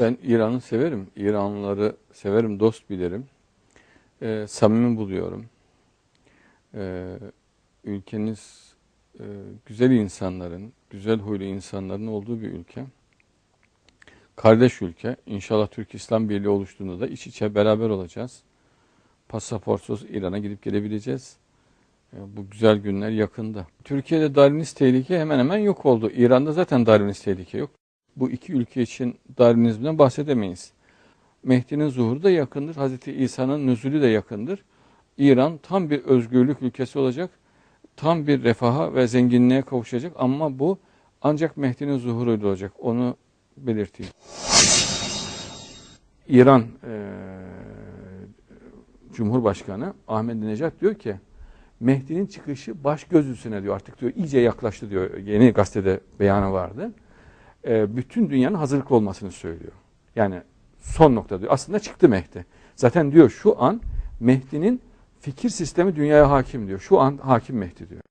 Ben İran'ı severim. İranlıları severim, dost bilirim. Ee, samimi buluyorum. Ee, ülkeniz e, güzel insanların, güzel huylu insanların olduğu bir ülke. Kardeş ülke. İnşallah Türk İslam Birliği oluştuğunda da iç içe beraber olacağız. Pasaportsuz İran'a gidip gelebileceğiz. Ee, bu güzel günler yakında. Türkiye'de Darwinist tehlike hemen hemen yok oldu. İran'da zaten Darwinist tehlike yok. Bu iki ülke için Darwinizmden bahsedemeyiz. Mehdi'nin zuhuru da yakındır. Hazreti İsa'nın nüzulü de yakındır. İran tam bir özgürlük ülkesi olacak. Tam bir refaha ve zenginliğe kavuşacak ama bu ancak Mehdi'nin zuhuruyla olacak. Onu belirteyim. İran eee, Cumhurbaşkanı Ahmet Necat diyor ki Mehdi'nin çıkışı baş göz üstüne diyor artık diyor iyice yaklaştı diyor. Yeni gazetede beyanı vardı. Eee, bütün dünyanın hazırlıklı olmasını söylüyor. Yani son nokta diyor. Aslında çıktı Mehdi. Zaten diyor şu an Mehdi'nin fikir sistemi dünyaya hakim diyor. Şu an hakim Mehdi diyor.